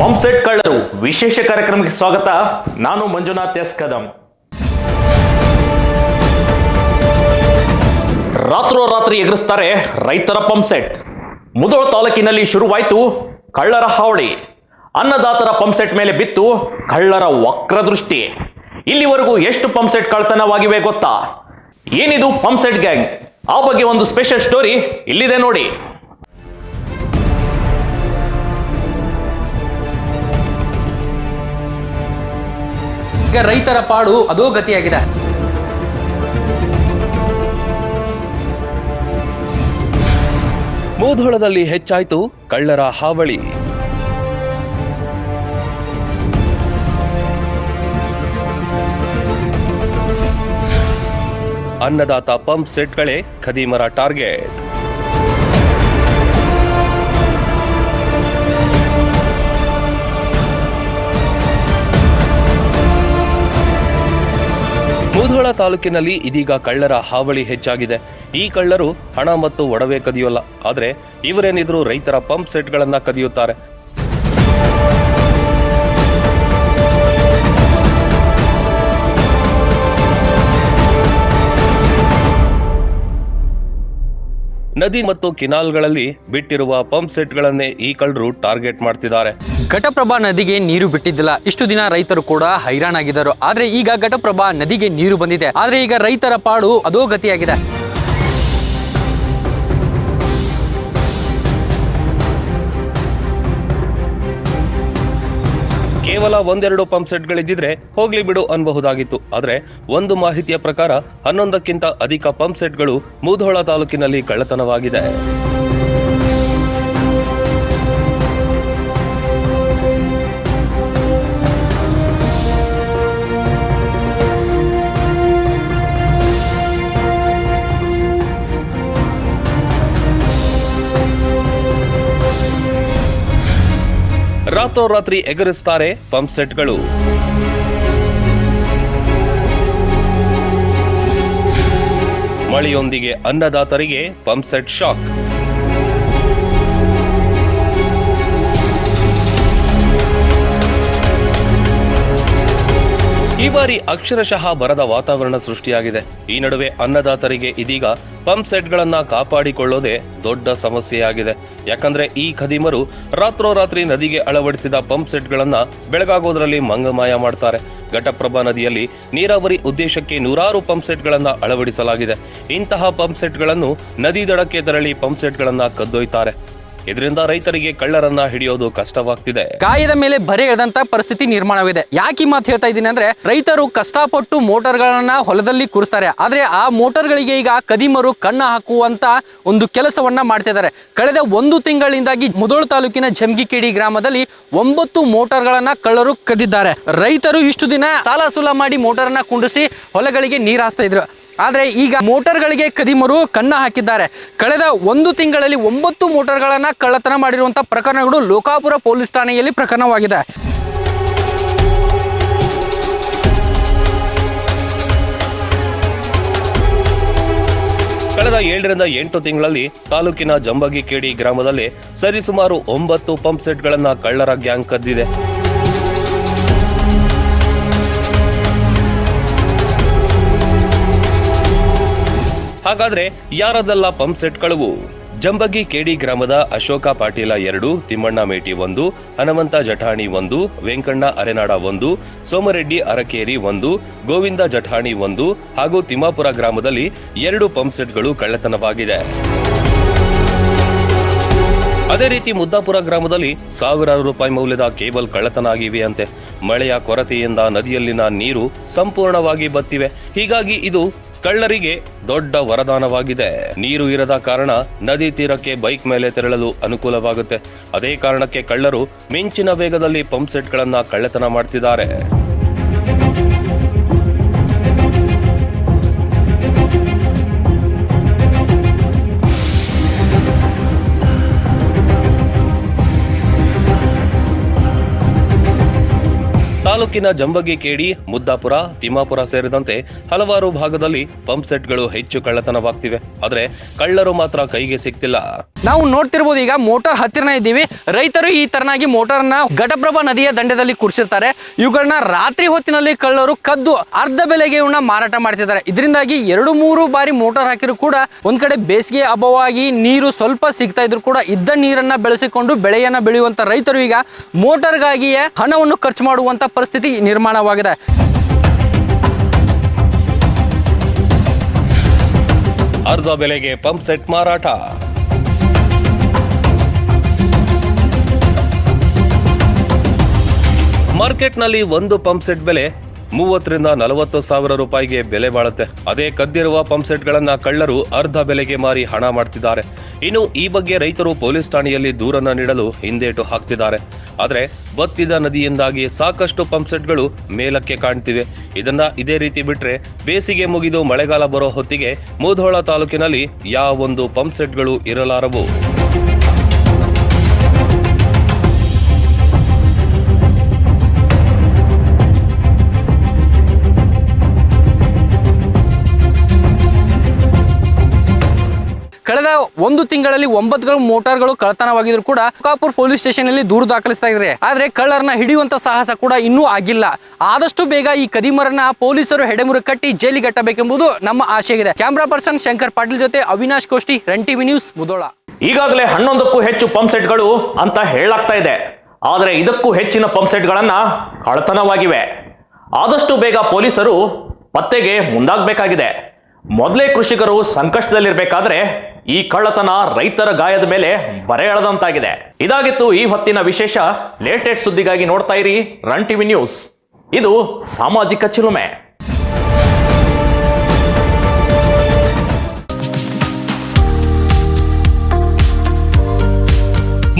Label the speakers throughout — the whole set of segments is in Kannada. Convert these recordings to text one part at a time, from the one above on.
Speaker 1: ಪಂಪ್ಸೆಟ್ ಕಳ್ಳರು ವಿಶೇಷ ಕಾರ್ಯಕ್ರಮಕ್ಕೆ ಸ್ವಾಗತ. ನಾನು ಮಂಜುನಾಥ್ ಎಸ್ ಕದಂ. ರಾತ್ರೋರಾತ್ರಿ ಎಗರಿಸ್ತಾರೆ ರೈತರ ಪಂಪ್ಸೆಟ್. ಮುದೋಳ ತಾಲೂಕಿನಲ್ಲಿ ಶುರುವಾಯಿತು ಕಳ್ಳರ ಹಾವಳಿ. ಅನ್ನದಾತರ ಪಂಪ್ಸೆಟ್ ಮೇಲೆ ಬಿತ್ತು ಕಳ್ಳರ ವಕ್ರದೃಷ್ಟಿ. ಇಲ್ಲಿವರೆಗೂ ಎಷ್ಟು ಪಂಪ್ಸೆಟ್ ಕಳ್ತನವಾಗಿವೆ ಗೊತ್ತಾ? ಏನಿದು ಪಂಪ್ಸೆಟ್ ಗ್ಯಾಂಗ್? ಆ ಬಗ್ಗೆ ಒಂದು ಸ್ಪೆಷಲ್ ಸ್ಟೋರಿ ಇಲ್ಲಿದೆ ನೋಡಿ.
Speaker 2: ಈಗ ರೈತರ ಪಾಡು ಅದೋ ಗತಿಯಾಗಿದೆ.
Speaker 3: ಮೂಧೋಳದಲ್ಲಿ ಹೆಚ್ಚಾಯಿತು ಕಳ್ಳರ ಹಾವಳಿ. ಅನ್ನದಾತ ಪಂಪ್ ಸೆಟ್ಗಳೇ ಖದೀಮರ ಟಾರ್ಗೆಟ್. ಮುಧೋಳ ತಾಲೂಕಿನಲ್ಲಿ ಇದೀಗ ಕಳ್ಳರ ಹಾವಳಿ ಹೆಚ್ಚಾಗಿದೆ. ಈ ಕಳ್ಳರು ಹಣ ಮತ್ತು ಒಡವೆ ಕದಿಯೋಲ್ಲ. ಆದ್ರೆ ಇವರೇನಿದ್ರು ರೈತರ ಪಂಪ್ ಸೆಟ್ಗಳನ್ನ ಕದಿಯುತ್ತಾರೆ. ನದಿ ಮತ್ತು ಕಿನಾಲ್ಗಳಲ್ಲಿ ಬಿಟ್ಟಿರುವ ಪಂಪ್ ಸೆಟ್ಗಳನ್ನೇ ಈ ಕಳ್ಳರು ಟಾರ್ಗೆಟ್ ಮಾಡ್ತಿದ್ದಾರೆ.
Speaker 2: ಘಟಪ್ರಭಾ ನದಿಗೆ ನೀರು ಬಿಟ್ಟಿದ್ದಿಲ್ಲ. ಇಷ್ಟು ದಿನ ರೈತರು ಕೂಡ ಹೈರಾಣಾಗಿದ್ದರು. ಆದ್ರೆ ಈಗ ಘಟಪ್ರಭಾ ನದಿಗೆ ನೀರು ಬಂದಿದೆ. ಆದ್ರೆ ಈಗ ರೈತರ ಪಾಡು ಅದೋ
Speaker 3: ಕೇವಲ ಒಂದೆರಡು ಪಂಪ್ ಸೆಟ್ಗಳಿದ್ದಿದ್ರೆ ಹೋಗ್ಲಿ ಬಿಡು ಅನ್ಬಹುದಾಗಿತ್ತು. ಆದ್ರೆ ಒಂದು ಮಾಹಿತಿಯ ಪ್ರಕಾರ ಹನ್ನೊಂದಕ್ಕಿಂತ ಅಧಿಕ ಪಂಪ್ ಸೆಟ್ಗಳು ಮೂಧೋಳ ತಾಲೂಕಿನಲ್ಲಿ ಕಳ್ಳತನವಾಗಿದೆ. ರಾತ್ರೋರಾತ್ರಿ ಎಗರಿಸ್ತಾರೆ ಪಂಪ್ ಸೆಟ್ಗಳು. ಮಳೆಯೊಂದಿಗೆ ಅನ್ನದಾತರಿಗೆ ಪಂಪ್ ಸೆಟ್ ಶಾಕ್. ಈ ಬಾರಿ ಅಕ್ಷರಶಃ ಬರದ ವಾತಾವರಣ ಸೃಷ್ಟಿಯಾಗಿದೆ. ಈ ನಡುವೆ ಅನ್ನದಾತರಿಗೆ ಇದೀಗ ಪಂಪ್ ಸೆಟ್ಗಳನ್ನ ಕಾಪಾಡಿಕೊಳ್ಳೋದೇ ದೊಡ್ಡ ಸಮಸ್ಯೆಯಾಗಿದೆ. ಯಾಕಂದ್ರೆ ಈ ಖದೀಮರು ರಾತ್ರೋರಾತ್ರಿ ನದಿಗೆ ಅಳವಡಿಸಿದ ಪಂಪ್ ಸೆಟ್ಗಳನ್ನ ಬೆಳಗಾಗೋದ್ರಲ್ಲಿ ಮಂಗಮಾಯ ಮಾಡ್ತಾರೆ. ಘಟಪ್ರಭಾ ನದಿಯಲ್ಲಿ ನೀರಾವರಿ ಉದ್ದೇಶಕ್ಕೆ ನೂರಾರು ಪಂಪ್ ಸೆಟ್ಗಳನ್ನ ಅಳವಡಿಸಲಾಗಿದೆ. ಇಂತಹ ಪಂಪ್ ಸೆಟ್ಗಳನ್ನು ನದಿ ದಡಕ್ಕೆ ತೆರಳಿ ಪಂಪ್ ಸೆಟ್ಗಳನ್ನ ಕದ್ದೊಯ್ತಾರೆ. ಇದರಿಂದ ರೈತರಿಗೆ ಕಳ್ಳರನ್ನ ಹಿಡಿಯೋದು ಕಷ್ಟವಾಗ್ತಿದೆ.
Speaker 2: ಕಾಯದ ಮೇಲೆ ಬರೆ ಎಳೆದಂತ ಪರಿಸ್ಥಿತಿ ನಿರ್ಮಾಣವಿದೆ ಯಾಕೆ ಮಾತು ಹೇಳ್ತಾ ಇದ್ದೀನಿ ಅಂದ್ರೆ, ರೈತರು ಕಷ್ಟಪಟ್ಟು ಮೋಟಾರ್ಗಳನ್ನ ಹೊಲದಲ್ಲಿ ಕೂರಿಸ್ತಾರೆ. ಆದ್ರೆ ಆ ಮೋಟಾರ್ಗಳಿಗೆ ಈಗ ಕದಿಮರು ಕಣ್ಣ ಹಾಕುವಂತ ಒಂದು ಕೆಲಸವನ್ನ ಮಾಡ್ತಿದ್ದಾರೆ ಕಳೆದ ಒಂದು ತಿಂಗಳಿಂದಾಗಿ ಮುದೋಳು ತಾಲೂಕಿನ ಜಮ್ಗಿಕೇಡಿ ಗ್ರಾಮದಲ್ಲಿ ಒಂಬತ್ತು ಮೋಟಾರ್ಗಳನ್ನ ಕಳ್ಳರು ಕದ್ದಿದ್ದಾರೆ. ರೈತರು ಇಷ್ಟು ದಿನ ಸಾಲ ಸೂಲ ಮಾಡಿ ಮೋಟಾರ್ನ ಕುಂಡಿಸಿ ಹೊಲಗಳಿಗೆ ನೀರು ಹಾಸ್ತಾ ಇದ್ರು. ಆದರೆ ಈಗ ಮೋಟಾರ್ಗಳಿಗೆ ಕದಿಮರು ಕನ್ನ ಹಾಕಿದ್ದಾರೆ. ಕಳೆದ ಒಂದು ತಿಂಗಳಲ್ಲಿ ಒಂಬತ್ತು ಮೋಟಾರ್ಗಳನ್ನು ಕಳ್ಳತನ ಮಾಡಿರುವಂಥ ಪ್ರಕರಣಗಳು ಲೋಕಾಪುರ ಪೊಲೀಸ್ ಠಾಣೆಯಲ್ಲಿ ಪ್ರಕರಣವಾಗಿದೆ.
Speaker 3: ಕಳೆದ ಏಳರಿಂದ ಎಂಟು ತಿಂಗಳಲ್ಲಿ ತಾಲೂಕಿನ ಜಂಬಗಿಕೇಡಿ ಗ್ರಾಮದಲ್ಲಿ ಸರಿಸುಮಾರು ಒಂಬತ್ತು ಪಂಪ್ ಸೆಟ್ಗಳನ್ನು ಕಳ್ಳರ ಗ್ಯಾಂಗ್ ಕದ್ದಿದೆ. ಹಾಗಾದ್ರೆ ಯಾರದೆಲ್ಲ ಪಂಪ್ ಸೆಟ್ ಕಳುವು ಜಂಬಗಿ ಕೇಡಿ ಗ್ರಾಮದ ಅಶೋಕ ಪಾಟೀಲ ಎರಡು, ತಿಮ್ಮಣ್ಣ ಮೇಟಿ ಒಂದು, ಹನುಮಂತ ಜಠಾಣಿ ಒಂದು, ವೆಂಕಣ್ಣ ಅರೆನಾಡ ಒಂದು, ಸೋಮರೆಡ್ಡಿ ಅರಕೇರಿ ಒಂದು, ಗೋವಿಂದ ಜಠಾಣಿ ಒಂದು ಹಾಗೂ ತಿಮ್ಮಾಪುರ ಗ್ರಾಮದಲ್ಲಿ ಎರಡು ಪಂಪ್ ಸೆಟ್ಗಳು ಕಳ್ಳತನವಾಗಿದೆ. ಅದೇ ರೀತಿ ಮುದ್ದಾಪುರ ಗ್ರಾಮದಲ್ಲಿ ಸಾವಿರಾರು ರೂಪಾಯಿ ಮೌಲ್ಯದ ಕೇಬಲ್ ಕಳ್ಳತನ ಆಗಿವೆಯಂತೆ ಮಳೆಯ ಕೊರತೆಯಿಂದ ನದಿಯಲ್ಲಿನ ನೀರು ಸಂಪೂರ್ಣವಾಗಿ ಬತ್ತಿವೆ. ಹೀಗಾಗಿ ಇದು ಕಳ್ಳರಿಗೆ ದೊಡ್ಡ ವರದಾನವಾಗಿದೆ. ನೀರು ಇರದ ಕಾರಣ ನದಿ ತೀರಕ್ಕೆ ಬೈಕ್ ಮೇಲೆ ತೆರಳಲು ಅನುಕೂಲವಾಗುತ್ತೆ. ಅದೇ ಕಾರಣಕ್ಕೆ ಕಳ್ಳರು ಮಿಂಚಿನ ವೇಗದಲ್ಲಿ ಪಂಪ್ ಸೆಟ್ಗಳನ್ನ ಕಳ್ಳತನ ಮಾಡ್ತಿದ್ದಾರೆ. ತಾಲೂಕಿನ ಜಂಬಗೆ ಜಂಬಗಿ ಕೇಡಿ ಮುದ್ದಾಪುರ, ತಿಮ್ಮಾಪುರ ಸೇರಿದಂತೆ ಹಲವಾರು ಭಾಗದಲ್ಲಿ ಪಂಪ್ ಸೆಟ್ಗಳು ಹೆಚ್ಚು ಕಳ್ಳತನವಾಗ್ತಿವೆ. ಆದ್ರೆ ಕಳ್ಳರು ಮಾತ್ರ ಕೈಗೆ ಸಿಗ್ತಿಲ್ಲ.
Speaker 2: ನಾವು ನೋಡ್ತಿರ್ಬೋದು ಈಗ ಮೋಟಾರ್ ಹತ್ತಿರನೇ ಇದ್ದೀವಿ. ರೈತರು ಈ ತರನಾಗಿ ಮೋಟಾರ್ನ ಘಟಪ್ರಭಾ ನದಿಯ ದಂಡೆದಲ್ಲಿ ಕೂರಿಸಿರ್ತಾರೆ. ಇವುಗಳನ್ನ ರಾತ್ರಿ ಹೊತ್ತಿನಲ್ಲಿ ಕಳ್ಳರು ಕದ್ದು ಅರ್ಧ ಬೆಲೆಗೆ ಇವನ್ನ ಮಾರಾಟ ಮಾಡ್ತಿದ್ದಾರೆ. ಇದರಿಂದಾಗಿ ಎರಡು ಮೂರು ಬಾರಿ ಮೋಟಾರ್ ಹಾಕಿದ್ರು ಕೂಡ ಒಂದ್ ಕಡೆ ಬೇಸಿಗೆ ಅಭಾವವಾಗಿ ನೀರು ಸ್ವಲ್ಪ ಸಿಗ್ತಾ ಇದ್ರು ಕೂಡ ಇದ್ದ ನೀರನ್ನ ಬೆಳೆಸಿಕೊಂಡು ಬೆಳೆಯನ್ನ ಬೆಳೆಯುವಂತ ರೈತರು ಈಗ ಮೋಟಾರ್ಗಾಗಿಯೇ ಹಣವನ್ನು ಖರ್ಚು ಮಾಡುವಂತ ಪರಿಸ್ಥಿತಿ ನಿರ್ಮಾಣವಾಗಿದೆ.
Speaker 3: ಅರ್ಧ ಬೆಲೆಗೆ ಪಂಪ್ ಸೆಟ್ ಮಾರಾಟ. ಮಾರ್ಕೆಟ್ನಲ್ಲಿ ಒಂದು ಪಂಪ್ ಸೆಟ್ ಬೆಲೆ ಮೂವತ್ತರಿಂದ ನಲವತ್ತು ಸಾವಿರ ರೂಪಾಯಿಗೆ ಬೆಲೆ ಬಾಳುತ್ತೆ. ಅದೇ ಕದ್ದಿರುವ ಪಂಪ್ ಸೆಟ್ಗಳನ್ನ ಕಳ್ಳರು ಅರ್ಧ ಬೆಲೆಗೆ ಮಾರಿ ಹಣ ಮಾಡ್ತಿದ್ದಾರೆ. ಇನ್ನು ಈ ಬಗ್ಗೆ ರೈತರು ಪೊಲೀಸ್ ಠಾಣೆಯಲ್ಲಿ ದೂರನ್ನ ನೀಡಲು ಹಿಂದೇಟು ಹಾಕ್ತಿದ್ದಾರೆ. ಆದ್ರೆ ಬತ್ತಿದ ನದಿಯಿಂದಾಗಿ ಸಾಕಷ್ಟು ಪಂಪ್ ಸೆಟ್ಗಳು ಮೇಲಕ್ಕೆ ಕಾಣ್ತಿವೆ. ಇದನ್ನ ಇದೇ ರೀತಿ ಬಿಟ್ರೆ ಬೇಸಿಗೆ ಮುಗಿದು ಮಳೆಗಾಲ ಬರೋ ಹೊತ್ತಿಗೆ ಮುಧೋಳ ತಾಲೂಕಿನಲ್ಲಿ ಯಾವೊಂದು ಪಂಪ್ ಸೆಟ್ಗಳು ಇರಲಾರವು?
Speaker 2: ಒಂದು ತಿಂಗಳಲ್ಲಿ ಒಂಬತ್ತು ಮೋಟಾರ್ಗಳು ಕಳತನವಾಗಿದ್ರು ಕೂಡ ಕಾಪುರ್ ಪೊಲೀಸ್ ಸ್ಟೇಷನ್ ಅಲ್ಲಿ ದೂರು ದಾಖಲಿಸ್ತಾ ಇದ್ರೆ ಆದ್ರೆ ಕಳ್ಳರನ್ನ ಹಿಡಿಯುವಂತ ಸಾಹಸ ಕೂಡ ಇನ್ನೂ ಆಗಿಲ್ಲ. ಆದಷ್ಟು ಬೇಗ ಈ ಕದಿಮರನ್ನ ಪೊಲೀಸರು ಹೆಡೆಮುರು ಕಟ್ಟಿ ಜೈಲಿಗೆ ಕಟ್ಟಬೇಕೆಂಬುದು ನಮ್ಮ ಆಶೆಯಾಗಿದೆ ಕ್ಯಾಮ್ರಾ ಪರ್ಸನ್ ಶಂಕರ್ ಪಾಟೀಲ್ ಜೊತೆ Avinash Koshti run TV news, Mudhol.
Speaker 1: ಈಗಾಗಲೇ ಹನ್ನೊಂದಕ್ಕೂ ಹೆಚ್ಚು ಪಂಪ್ ಸೆಟ್ಗಳು ಅಂತ ಹೇಳಲಾಗ್ತಾ ಇದೆ. ಆದರೆ ಇದಕ್ಕೂ ಹೆಚ್ಚಿನ ಪಂಪ್ ಸೆಟ್ಗಳನ್ನ ಕಳತನವಾಗಿವೆ ಆದಷ್ಟು ಬೇಗ ಪೊಲೀಸರು ಪತ್ತೆಗೆ ಮುಂದಾಗಬೇಕಾಗಿದೆ. ಮೊದಲೇ ಕೃಷಿಕರು ಸಂಕಷ್ಟದಲ್ಲಿರಬೇಕಾದ್ರೆ ಈ ಕಳ್ಳತನ ರೈತರ ಗಾಯದ ಮೇಲೆ ಬರೆ ಎಳೆದಂತಾಗಿದೆ. ಇದಾಗಿತ್ತು ಈ ಹೊತ್ತಿನ ವಿಶೇಷ. ಲೇಟೆಸ್ಟ್ ಸುದ್ದಿಗಾಗಿ ನೋಡ್ತಾ ಇರಿ ರನ್ ಟಿವಿ ನ್ಯೂಸ್. ಇದು ಸಾಮಾಜಿಕ ಚಿಲುಮೆ.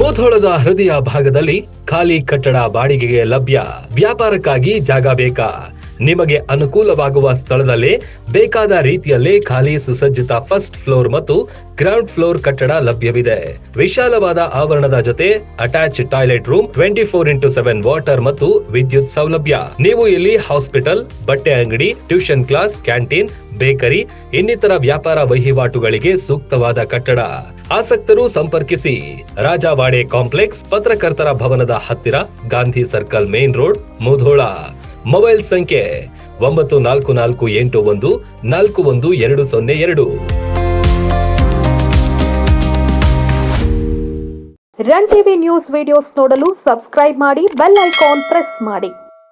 Speaker 4: ಮೋಧೋಳದ ಹೃದಯ ಭಾಗದಲ್ಲಿ ಖಾಲಿ ಕಟ್ಟಡ ಬಾಡಿಗೆಗೆ ಲಭ್ಯ. ವ್ಯಾಪಾರಕ್ಕಾಗಿ ಜಾಗ ಬೇಕಾ? ನಿಮಗೆ ಅನುಕೂಲವಾಗುವ ಸ್ಥಳದಲ್ಲಿ ಬೇಕಾದ ರೀತಿಯಲ್ಲಿ ಖಾಲಿ ಸುಸಜ್ಜಿತ ಫಸ್ಟ್ ಫ್ಲೋರ್ ಮತ್ತು ಗ್ರೌಂಡ್ ಫ್ಲೋರ್ ಕಟ್ಟಡ ಲಭ್ಯವಿದೆ. ವಿಶಾಲವಾದ ಆವರಣದ ಜೊತೆ attach toilet room twenty four into seven water ಮತ್ತು ವಿದ್ಯುತ್ ಸೌಲಭ್ಯ. ನೀವು ಇಲ್ಲಿ ಹಾಸ್ಪಿಟಲ್, ಬಟ್ಟೆ ಅಂಗಡಿ, ಟ್ಯೂಷನ್ ಕ್ಲಾಸ್, ಕ್ಯಾಂಟೀನ್, ಬೇಕರಿ, ಇನ್ನಿತರ ವ್ಯಾಪಾರ ವಹಿವಾಟುಗಳಿಗೆ ಸೂಕ್ತವಾದ ಕಟ್ಟಡ. ಆಸಕ್ತರು ಸಂಪರ್ಕಿಸಿ. ರಾಜಾವಾಡೆ ಕಾಂಪ್ಲೆಕ್ಸ್, ಪತ್ರಕರ್ತರ ಭವನದ ಹತ್ತಿರ, Gandhi circle main road, Mudhol. Mobile ಸಂಖ್ಯೆ ಒಂಬತ್ತು ನಾಲ್ಕು ನಾಲ್ಕು ಎಂಟು ಒಂದು ನಾಲ್ಕು ಒಂದು ಎರಡು ಸೊನ್ನೆ ಎರಡು.
Speaker 5: ರನ್ ಟಿವಿ ನ್ಯೂಸ್ ವಿಡಿಯೋಸ್ ನೋಡಲು ಸಬ್ಸ್ಕ್ರೈಬ್ ಮಾಡಿ, ಬೆಲ್ ಐಕಾನ್ ಪ್ರೆಸ್ ಮಾಡಿ.